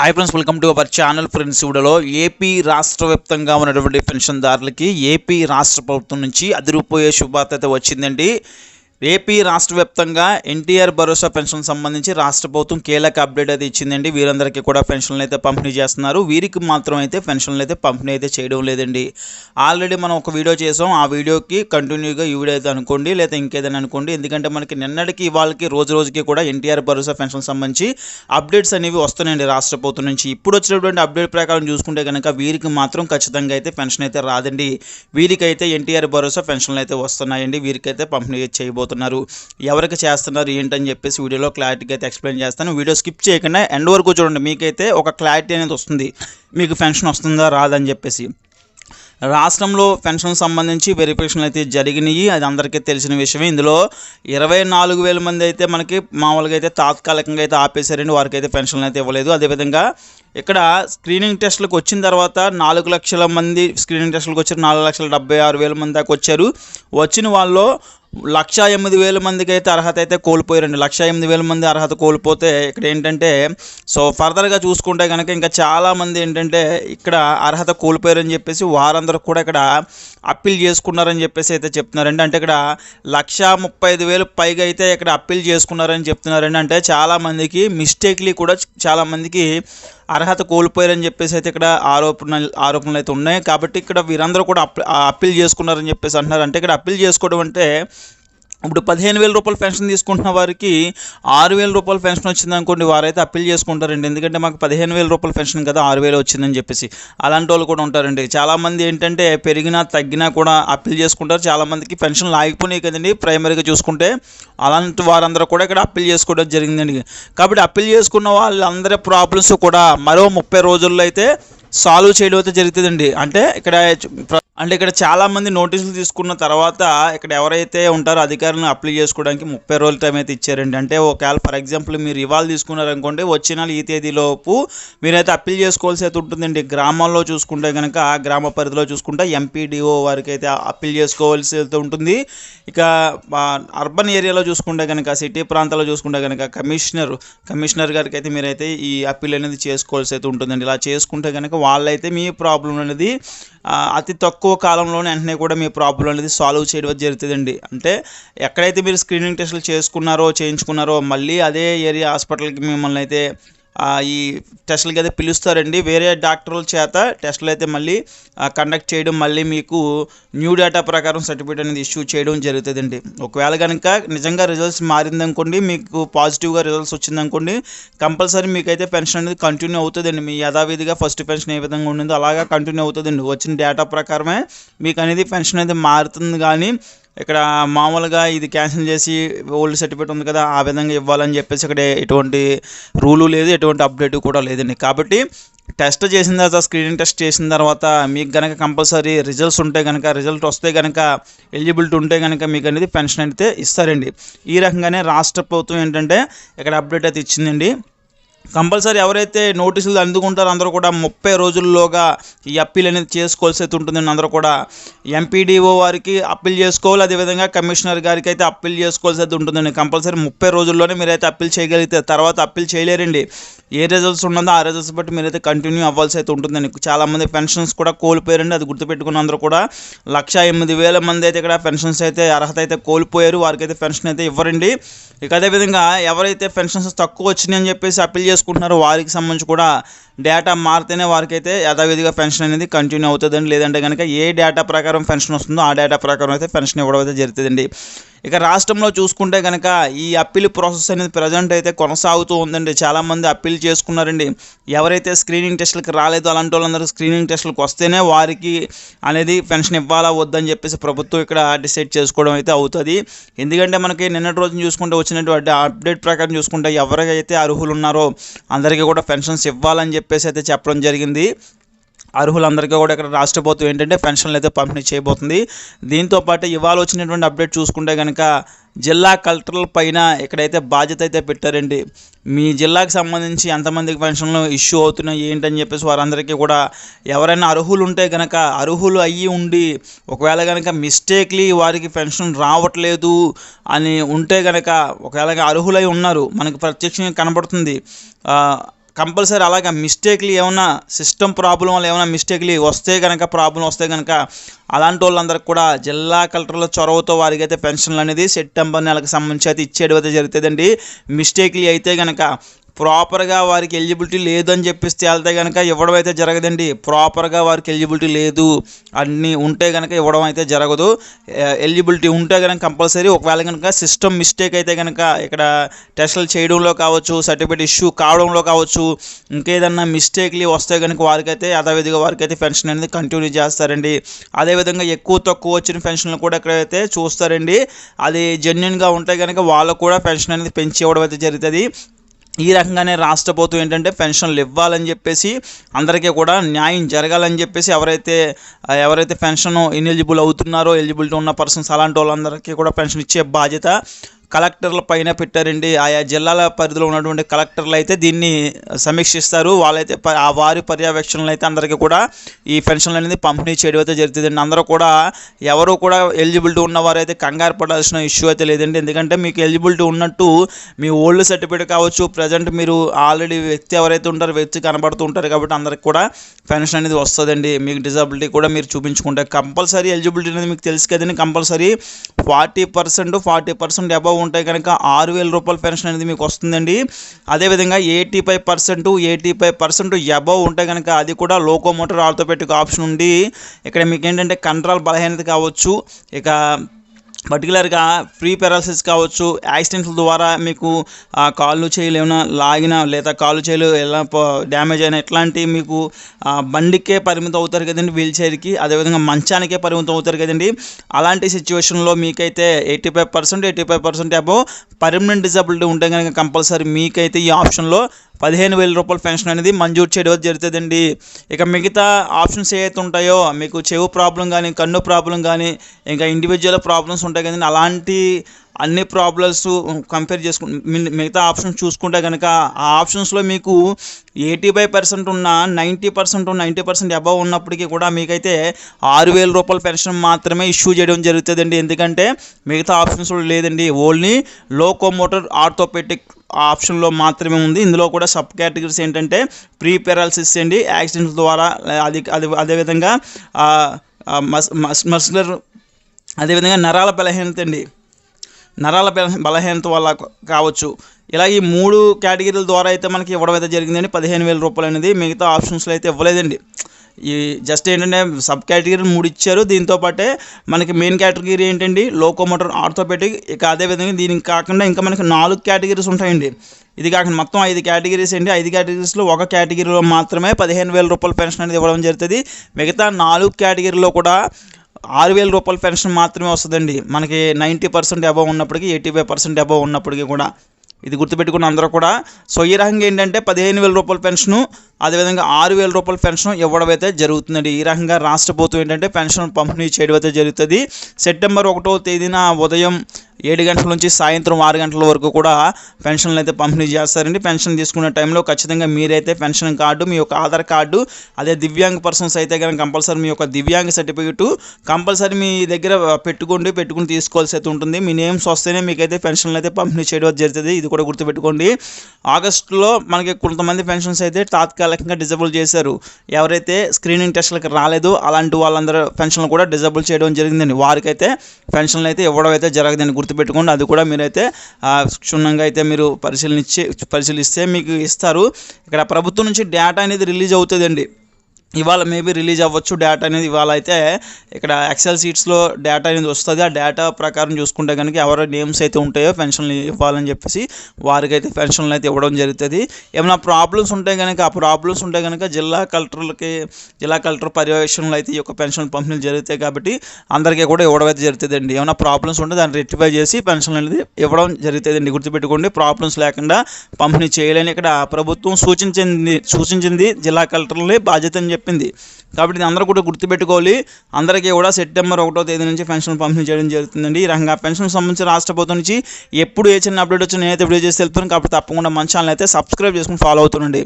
Hi friends welcome to our channel friends. ఇవిడలో AP రాష్ట్ర వ్యాప్తంగా ఉన్నటువంటి పెన్షన్దారులకి ఏపీ రాష్ట్ర ప్రభుత్వం నుంచి అదిరిపోయే శుభార్త అయితే వచ్చిందండి. ఏపీ రాష్ట్ర వ్యాప్తంగా ఎన్టీఆర్ భరోసా పెన్షన్ సంబంధించి రాష్ట్ర ప్రభుత్వం కీలక అప్డేట్ అయితే ఇచ్చిందండి. వీరందరికీ కూడా పెన్షన్లు అయితే పంపిణీ చేస్తున్నారు. వీరికి మాత్రం అయితే పెన్షన్లు అయితే పంపిణీ అయితే చేయడం లేదండి. ఆల్రెడీ మనం ఒక వీడియో చేసాం. ఆ వీడియోకి కంటిన్యూగా ఈ వీడియో అయితే అనుకోండి లేదా ఇంకేదైనా అనుకోండి. ఎందుకంటే మనకి నిన్నటికి వాళ్ళకి రోజు రోజుకి కూడా ఎన్టీఆర్ భరోసా పెన్షన్ సంబంధించి అప్డేట్స్ అనేవి వస్తున్నాయండి రాష్ట్ర ప్రభుత్వం నుంచి. ఇప్పుడు వచ్చినటువంటి అప్డేట్ ప్రకారం చూసుకుంటే కనుక వీరికి మాత్రం ఖచ్చితంగా అయితే పెన్షన్ అయితే రాదండి. వీరికైతే ఎన్టీఆర్ భరోసా పెన్షన్లు అయితే వస్తున్నాయండి. వీరికైతే పంపిణీ అవుతున్నారు ఎవరికి చేస్తున్నారు ఏంటని చెప్పేసి వీడియోలో క్లారిటీగా అయితే ఎక్స్ప్లెయిన్ చేస్తాను. వీడియో స్కిప్ చేయకుండా ఎండ్ వరకు చూడండి. మీకైతే ఒక క్లారిటీ అనేది వస్తుంది. మీకు పెన్షన్ వస్తుందా రాదని చెప్పేసి. రాష్ట్రంలో పెన్షన్ సంబంధించి వెరిఫికేషన్ అయితే జరిగినాయి. అది అందరికీ తెలిసిన విషయమే. ఇందులో ఇరవై నాలుగు వేల మంది అయితే మనకి మామూలుగా అయితే తాత్కాలికంగా అయితే ఆపేశారండి. వారికి అయితే పెన్షన్లు అయితే ఇవ్వలేదు. అదేవిధంగా ఇక్కడ స్క్రీనింగ్ టెస్టులకు వచ్చిన తర్వాత నాలుగు లక్షల మంది స్క్రీనింగ్ టెస్టులకు వచ్చారు. నాలుగు లక్షల డెబ్బై ఆరు వేల మంది దాకా వచ్చారు. వచ్చిన వాళ్ళు లక్ష ఎనిమిది వేల మందికి అయితే అర్హత అయితే కోల్పోయారండి. లక్ష ఎనిమిది వేల మంది అర్హత కోల్పోతే ఇక్కడ ఏంటంటే సో ఫర్దర్గా చూసుకుంటే కనుక ఇంకా చాలామంది ఏంటంటే ఇక్కడ అర్హత కోల్పోయారని చెప్పేసి వారందరూ కూడా ఇక్కడ అప్పీల్ చేసుకున్నారని చెప్పేసి అయితే చెప్తున్నారండి. అంటే ఇక్కడ లక్ష ముప్పై ఐదు వేలు పైగా అయితే ఇక్కడ అప్పీల్ చేసుకున్నారని చెప్తున్నారండి. అంటే చాలామందికి మిస్టేక్లీ కూడా చాలామందికి అర్హత కోల్పోయారని చెప్పేసి అయితే ఇక్కడ ఆరోపణ ఆరోపణలు అయితే ఉన్నాయి. కాబట్టి ఇక్కడ వీరందరూ కూడా అప్ అప్పీల్ చేసుకున్నారని చెప్పేసి అంటున్నారు. అంటే ఇక్కడ అప్పీల్ చేసుకోవడం అంటే ఇప్పుడు పదిహేను వేల రూపాయలు పెన్షన్ తీసుకుంటున్న వారికి ఆరు వేల రూపాయలు పెన్షన్ వచ్చింది అనుకోండి వారైతే అప్పీల్ చేసుకుంటారండి. ఎందుకంటే మాకు పదిహేను వేల రూపాయల పెన్షన్ కదా ఆరు వేలు వచ్చిందని చెప్పేసి. అలాంటి వాళ్ళు కూడా ఉంటారండి. చాలామంది ఏంటంటే పెరిగినా తగ్గినా కూడా అప్పీల్ చేసుకుంటారు. చాలామందికి పెన్షన్ లాగిపోయినాయి కదండి ప్రైమరీగా చూసుకుంటే. అలాంటి వారందరూ కూడా ఇక్కడ అప్పీల్ చేసుకోవడం జరిగిందండి. కాబట్టి అప్పీల్ చేసుకున్న వాళ్ళందరి ప్రాబ్లమ్స్ కూడా మరో ముప్పై రోజుల్లో అయితే సాల్వ్ చేయడం అయితే జరుగుతుందండి. అంటే ఇక్కడ అంటే ఇక్కడ చాలామంది నోటీసులు తీసుకున్న తర్వాత ఇక్కడ ఎవరైతే ఉంటారో అధికారులను అప్లై చేసుకోవడానికి ముప్పై రోజుల టైం అయితే ఇచ్చారండి. అంటే ఒకవేళ ఫర్ ఎగ్జాంపుల్ మీరు ఇవాళ తీసుకున్నారనుకోండి వచ్చిన నెల ఈ తేదీలోపు మీరైతే అప్పీల్ చేసుకోవాల్సి అయితే ఉంటుందండి. గ్రామాల్లో చూసుకుంటే కనుక గ్రామ పరిధిలో చూసుకుంటే ఎంపీడీఓ వారికి అయితే అప్పీల్ చేసుకోవాల్సి అయితే ఉంటుంది. ఇక అర్బన్ ఏరియాలో చూసుకుంటే కనుక సిటీ ప్రాంతాల్లో చూసుకుంటే కనుక కమిషనర్ కమిషనర్ గారికి అయితే మీరైతే ఈ అప్పీల్ అనేది చేసుకోవాల్సి అయితే ఉంటుందండి. ఇలా చేసుకుంటే కనుక వాళ్ళైతే మీ ప్రాబ్లం అనేది అతి తక్కువ తక్కువ కాలంలోనే వెంటనే కూడా మీ ప్రాబ్లం అనేది సాల్వ్ చేయడం జరుగుతుందండి. అంటే ఎక్కడైతే మీరు స్క్రీనింగ్ టెస్టులు చేసుకున్నారో చేయించుకున్నారో మళ్ళీ అదే ఏరియా హాస్పిటల్కి మిమ్మల్ని అయితే ఈ టెస్టులకి అయితే పిలుస్తారండి. వేరే డాక్టర్ల చేత టెస్టులు అయితే మళ్ళీ కండక్ట్ చేయడం మళ్ళీ మీకు న్యూ డేటా ప్రకారం సర్టిఫికేట్ అనేది ఇష్యూ చేయడం జరుగుతుందండి. ఒకవేళ కనుక నిజంగా రిజల్ట్స్ మారిందనుకోండి మీకు పాజిటివ్గా రిజల్ట్స్ వచ్చిందనుకోండి కంపల్సరీ మీకైతే పెన్షన్ అనేది కంటిన్యూ అవుతుందండి. మీ యథావిధిగా ఫస్ట్ పెన్షన్ ఏ విధంగా ఉండిందో అలాగా కంటిన్యూ అవుతుందండి. వచ్చిన డేటా ప్రకారమే మీకు అనేది పెన్షన్ అనేది మారుతుంది. కానీ ఇక్కడ మామూలుగా ఇది క్యాన్సిల్ చేసి ఓల్డ్ సర్టిఫికేట్ ఉంది కదా ఆ విధంగా ఇవ్వాలని చెప్పేసి ఇక్కడ ఎటువంటి రూలు లేదు ఎటువంటి అప్డేట్ కూడా లేదండి కాబట్టి టెస్ట్ చేసిన తర్వాత స్క్రీనింగ్ టెస్ట్ చేసిన తర్వాత మీకు కనుక కంపల్సరీ రిజల్ట్స్ ఉంటే కనుక రిజల్ట్ వస్తే కనుక ఎలిజిబిలిటీ ఉంటే కనుక మీకు అనేది పెన్షన్ అయితే ఇస్తారండి. ఈ రకంగానే రాష్ట్ర ప్రభుత్వం ఏంటంటే ఇక్కడ అప్డేట్ అయితే ఇచ్చిందండి. కంపల్సరీ ఎవరైతే నోటీసులు అందుకుంటారో అందరూ కూడా ముప్పై రోజుల్లోగా ఈ అప్పీల్ అనేది చేసుకోవాల్సి అయితే ఉంటుందండి అందరూ కూడా ఎంపీడీఓ వారికి అప్పీల్ చేసుకోవాలి. అదేవిధంగా కమిషనర్ గారికి అయితే అప్పీల్ చేసుకోవాల్సి అయితే ఉంటుందండి. కంపల్సరీ ముప్పై రోజుల్లోనే మీరైతే అప్పీల్ చేయగలిగితే తర్వాత అప్పీల్ చేయలేరండి. ఏ రిజల్ట్స్ ఉన్నదో ఆ రిజల్ట్స్ బట్టి మీరైతే కంటిన్యూ అవ్వాల్సి అయితే ఉంటుందండి. చాలామంది పెన్షన్స్ కూడా కోల్పోయారండి. అది గుర్తుపెట్టుకున్న అందరూ కూడా లక్ష ఎనిమిది వేల మంది అయితే ఇక్కడ పెన్షన్స్ అయితే అర్హత అయితే కోల్పోయారు. వారికైతే పెన్షన్ అయితే ఇవ్వరండి. ఇక అదేవిధంగా ఎవరైతే పెన్షన్స్ తక్కువ వచ్చినాయని చెప్పేసి అప్పీల్ చేసుకుంటున్నారో వారికి సంబంధించి కూడా డేటా మారితేనే వారికి అయితే యథావిధిగా పెన్షన్ అనేది కంటిన్యూ అవుతుందండి. లేదంటే కనుక ఏ డేటా ప్రకారం పెన్షన్ వస్తుందో ఆ డేటా ప్రకారం అయితే పెన్షన్ ఇవ్వడం అయితే జరుగుతుందండి. ఇక రాష్ట్రంలో చూసుకుంటే కనుక ఈ అప్పీల్ ప్రాసెస్ అనేది ప్రజెంట్ అయితే కొనసాగుతూ ఉందండి. చాలామంది అప్పీల్ చేసుకున్నారండి. ఎవరైతే స్క్రీనింగ్ టెస్టులకు రాలేదో అలాంటి వాళ్ళందరూ స్క్రీనింగ్ టెస్టులకు వస్తేనే వారికి అనేది పెన్షన్ ఇవ్వాలా వద్దని చెప్పేసి ప్రభుత్వం ఇక్కడ డిసైడ్ చేసుకోవడం అయితే అవుతుంది. ఎందుకంటే మనకి నిన్నటి రోజున చూసుకుంటే వచ్చినటువంటి అప్డేట్ ప్రకారం చూసుకుంటే ఎవరికైతే అర్హులు ఉన్నారో అందరికీ కూడా పెన్షన్స్ ఇవ్వాలని చెప్పేసి అయితే చెప్పడం జరిగింది. అర్హులందరికీ కూడా ఇక్కడ రాష్ట్ర ప్రభుత్వం ఏంటంటే పెన్షన్లు అయితే పంపిణీ చేయబోతుంది. దీంతో పాటు ఇవాళ వచ్చినటువంటి అప్డేట్ చూసుకుంటే కనుక జిల్లా కలెక్టర్ల పైన ఇక్కడైతే బాధ్యత అయితే పెట్టారండి మీ జిల్లాకు సంబంధించి ఎంతమందికి పెన్షన్లు ఇష్యూ అవుతున్నాయి ఏంటని చెప్పేసి వారందరికీ కూడా ఎవరైనా అర్హులు ఉంటే కనుక అర్హులు అయ్యి ఉండి ఒకవేళ కనుక మిస్టేక్లీ వారికి పెన్షన్ రావట్లేదు అని ఉంటే కనుక ఒకవేళ అర్హులై ఉన్నారు మనకు ప్రత్యక్షంగా కనబడుతుంది. కంపల్సరీ అలాగా మిస్టేక్లు ఏమైనా సిస్టమ్ ప్రాబ్లం వల్ల ఏమైనా మిస్టేక్లు వస్తే కనుక ప్రాబ్లం వస్తే కనుక అలాంటి వాళ్ళందరికీ కూడా జిల్లా కలెక్టర్ల చొరవతో వారికి అయితే పెన్షన్లు అనేది సెప్టెంబర్ నెలకు సంబంధించి అయితే ఇచ్చేయడం అయితే జరుగుతుందండి. మిస్టేక్లు అయితే కనుక ప్రాపర్గా వారికి ఎలిజిబిలిటీ లేదని చెప్పిస్తే వెళ్తే కనుక ఇవ్వడం అయితే జరగదండి. ప్రాపర్గా వారికి ఎలిజిబిలిటీ లేదు. అన్నీ ఉంటే కనుక ఇవ్వడం అయితే జరగదు. ఎలిజిబిలిటీ ఉంటే కనుక కంపల్సరీ ఒకవేళ కనుక సిస్టమ్ మిస్టేక్ అయితే కనుక ఇక్కడ టెస్టులు చేయడంలో కావచ్చు సర్టిఫికేట్ ఇష్యూ కావడంలో కావచ్చు ఇంకేదన్నా మిస్టేక్లు వస్తే కనుక వారికైతే యథావిధిగా వారికైతే పెన్షన్ అనేది కంటిన్యూ చేస్తారండి. అదేవిధంగా ఎక్కువ తక్కువ వచ్చిన పెన్షన్లు కూడా ఇక్కడైతే చూస్తారండి. అది జెన్యున్గా ఉంటే కనుక వాళ్ళకు కూడా పెన్షన్ అనేది పెంచి ఇవ్వడం అయితే జరుగుతుంది. ఈ రకంగానే రాష్ట్ర ప్రభుత్వం ఏంటంటే పెన్షన్లు ఇవ్వాలని చెప్పేసి అందరికీ కూడా న్యాయం జరగాలని చెప్పేసి ఎవరైతే ఎవరైతే పెన్షన్ ఇనెలిజిబుల్ అవుతున్నారో ఎలిజిబిలిటీ ఉన్న పర్సన్స్ అలాంటి వాళ్ళందరికీ కూడా పెన్షన్ ఇచ్చే బాధ్యత కలెక్టర్ల పైన పెట్టారండి. ఆయా జిల్లాల పరిధిలో ఉన్నటువంటి కలెక్టర్లు అయితే దీన్ని సమీక్షిస్తారు. వాళ్ళైతే ఆ వారి పర్యవేక్షణలు అయితే అందరికీ కూడా ఈ పెన్షన్లు అనేది పంపిణీ చేయడం అయితే జరుగుతుందండి. అందరూ కూడా ఎవరు కూడా ఎలిజిబిలిటీ ఉన్నవారు అయితే కంగారు పడాల్సిన ఇష్యూ అయితే లేదండి. ఎందుకంటే మీకు ఎలిజిబిలిటీ ఉన్నట్టు మీ ఓల్డ్ సర్టిఫికేట్ కావచ్చు ప్రజెంట్ మీరు ఆల్రెడీ వ్యక్తి ఎవరైతే ఉంటారో వ్యక్తి కనబడుతూ ఉంటారు కాబట్టి అందరికి కూడా పెన్షన్ అనేది వస్తుందండి. మీకు డిజబిలిటీ కూడా మీరు చూపించుకుంటే కంపల్సరీ ఎలిజిబిలిటీ అనేది మీకు తెలుసు కదండి. Compulsory forty percent forty percent above ఉంటే కనుక ఆరు వేల రూపాయల పెన్షన్ అనేది మీకు వస్తుందండి. అదేవిధంగా eighty five percent eighty five percent above ఉంటే కనుక అది కూడా లోకోమోటర్ ఆర్థోపెటిక్ ఆప్షన్ ఉండి ఇక్కడ మీకు ఏంటంటే కంట్రోల్ బలహీనత కావచ్చు. ఇక పర్టికులర్గా ఫ్రీ పెరాలసిస్ కావచ్చు యాక్సిడెంట్ల ద్వారా మీకు కాళ్ళు చేతులు ఏమైనా లేదా కాళ్ళు చేయలు ఎలా డ్యామేజ్ అయినా ఇట్లాంటి మీకు బండికే పరిమితం అవుతారు కదండి వీల్ చైర్కి. అదేవిధంగా మంచానికే పరిమితం అవుతారు కదండి. అలాంటి సిచ్యువేషన్లో మీకైతే eighty five percent eighty five percent above permanent disability ఉంటే కనుక కంపల్సరీ మీకైతే ఈ ఆప్షన్లో పదిహేను వేల రూపాయల పెన్షన్ అనేది మంజూరు చేయడం జరుగుతుందండి. ఇక మిగతా ఆప్షన్స్ ఏవైతే ఉంటాయో మీకు చెవు ప్రాబ్లం కానీ కన్ను ప్రాబ్లం కానీ ఇంకా ఇండివిజువల్ ప్రాబ్లమ్స్ ఉంటాయి కదండి అలాంటి అన్ని ప్రాబ్లమ్స్ కంపేర్ చేసుకు మిగతా ఆప్షన్స్ చూసుకుంటే కనుక ఆ ఆప్షన్స్లో మీకు ఎయిటీ ఫైవ్ పర్సెంట్ ఉన్న ninety percent ninety percent above ఉన్నప్పటికీ కూడా మీకైతే ఆరు వేల రూపాయల పెన్షన్ మాత్రమే ఇష్యూ చేయడం జరుగుతుందండి. ఎందుకంటే మిగతా ఆప్షన్స్ లేదండి. ఓన్లీ లోకోమోటర్ ఆర్థోపెటిక్ ఆప్షన్లో మాత్రమే ఉంది. ఇందులో కూడా సబ్ కేటగిరీస్ ఏంటంటే ప్రీ పెరాలసిస్ అండి. యాక్సిడెంట్స్ ద్వారా అది అదే అదేవిధంగా మస్ మస్ మస్కులర్ అదేవిధంగా నరాల బలహీనత అండి. నరాల బలహీనత వల్ల కావచ్చు. ఇలా ఈ మూడు కేటగిరీల ద్వారా అయితే మనకి ఇవ్వడం అయితే జరిగిందండి. పదిహేను వేల రూపాయలు అనేది మిగతా ఆప్షన్స్లో అయితే ఇవ్వలేదండి. ఈ జస్ట్ ఏంటంటే సబ్ కేటగిరీ మూడు ఇచ్చారు. దీంతో పాటే మనకి మెయిన్ కేటగిరీ ఏంటండి? Locomotor orthopaedic. ఇక అదేవిధంగా దీనికి కాకుండా ఇంకా మనకి నాలుగు కేటగిరీస్ ఉంటాయండి. ఇది కాకుండా మొత్తం ఐదు కేటగిరీస్ అండి. ఐదు కేటగిరీస్లో ఒక కేటగిరీలో మాత్రమే పదిహేను వేల రూపాయల పెన్షన్ అనేది ఇవ్వడం జరుగుతుంది. మిగతా నాలుగు కేటగిరీలో కూడా ఆరు వేల రూపాయల పెన్షన్ మాత్రమే వస్తుందండి. మనకి నైంటీ పర్సెంట్ అబవ్ ఉన్నప్పటికీ ఎయిటీ ఫైవ్ పర్సెంట్ అబవ్ ఉన్నప్పటికీ కూడా. ఇది గుర్తుపెట్టుకున్న అందరూ కూడా సో ఈ రకంగా ఏంటంటే పదిహేను వేల రూపాయల పెన్షను అదేవిధంగా ఆరు వేల రూపాయల పెన్షన్ ఇవ్వడం అయితే జరుగుతుందండి. ఈ రకంగా రాష్ట్ర ప్రభుత్వం ఏంటంటే పెన్షన్ పంపిణీ చేయడం అయితే జరుగుతుంది. సెప్టెంబర్ ఒకటో తేదీన ఉదయం ఏడు గంటల నుంచి సాయంత్రం ఆరు గంటల వరకు కూడా పెన్షన్లు అయితే పంపిణీ చేస్తారండి. పెన్షన్ తీసుకునే టైంలో ఖచ్చితంగా మీరైతే పెన్షన్ కార్డు మీ యొక్క ఆధార్ కార్డు అదే దివ్యాంగ పర్సన్స్ అయితే కనుక కంపల్సరీ మీ యొక్క దివ్యాంగ సర్టిఫికెట్ కంపల్సరీ మీ దగ్గర పెట్టుకోండి పెట్టుకుని తీసుకోవాల్సి అయితే ఉంటుంది. మీ నేమ్స్ వస్తేనే మీకైతే పెన్షన్లు అయితే పంపిణీ చేయడం జరుగుతుంది. ఇది కూడా గుర్తుపెట్టుకోండి. ఆగస్టులో మనకి కొంతమంది పెన్షన్స్ అయితే తాత్కాలికంగా డిజబుల్ చేశారు. ఎవరైతే స్క్రీనింగ్ టెస్ట్లకు రాలేదు అలాంటి వాళ్ళందరూ పెన్షన్లు కూడా డిజబుల్ చేయడం జరిగిందండి. వారికైతే పెన్షన్లు అయితే ఇవ్వడం అయితే గుర్తు గుర్తుపెట్టుకోండి. అది కూడా మీరైతే క్షుణ్ణంగా అయితే మీరు పరిశీలించి పరిశీలిస్తే మీకు ఇస్తారు. ఇక్కడ ప్రభుత్వం నుంచి డేటా అనేది రిలీజ్ అవుతుందండి. ఇవాళ మేబీ రిలీజ్ అవ్వచ్చు డేటా అనేది. ఇవాళ అయితే ఇక్కడ ఎక్సెల్ సీట్స్లో డేటా అనేది వస్తుంది. ఆ డేటా ప్రకారం చూసుకుంటే కనుక ఎవరి నేమ్స్ అయితే ఉంటాయో పెన్షన్లు ఇవ్వాలని చెప్పేసి వారికైతే పెన్షన్లు అయితే ఇవ్వడం జరుగుతుంది. ఏమైనా ప్రాబ్లమ్స్ ఉంటే కనుక ఆ ప్రాబ్లమ్స్ ఉంటే కనుక జిల్లా కలెక్టర్లకి జిల్లా కలెక్టర్ పర్యవేక్షణలో అయితే ఈ యొక్క పెన్షన్ పంపిణీలు జరుగుతాయి కాబట్టి అందరికీ కూడా ఇవ్వడం అయితే జరుగుతుందండి. ఏమైనా ప్రాబ్లమ్స్ ఉంటే దాన్ని రెక్టిఫై చేసి పెన్షన్ అనేది ఇవ్వడం జరుగుతుందండి. గుర్తుపెట్టుకోండి ప్రాబ్లమ్స్ లేకుండా పంపిణీ చేయలేని ఇక్కడ ప్రభుత్వం సూచించింది సూచించింది జిల్లా కలెక్టర్లే బాధ్యత అని చెప్పింది. కాబట్టి ఇది అందరూ కూడా గుర్తుపెట్టుకోవాలి. అందరికీ కూడా సెప్టెంబర్ ఒకటో తేదీ నుంచి పెన్షన్ పంపిణీ చేయడం జరుగుతుందండి. ఈ రకంగా పెన్షన్ సంబంధించి రాష్ట్ర ప్రభుత్వం నుంచి ఎప్పుడు ఏ చిన్న అప్డేట్ వచ్చినా నేనైతే వీడియో చేసి తెలుపుతాను కాబట్టి తప్పకుండా మన ఛానల్ అయితే సబ్స్క్రైబ్ చేసుకుని ఫాలో అవుతుండండి.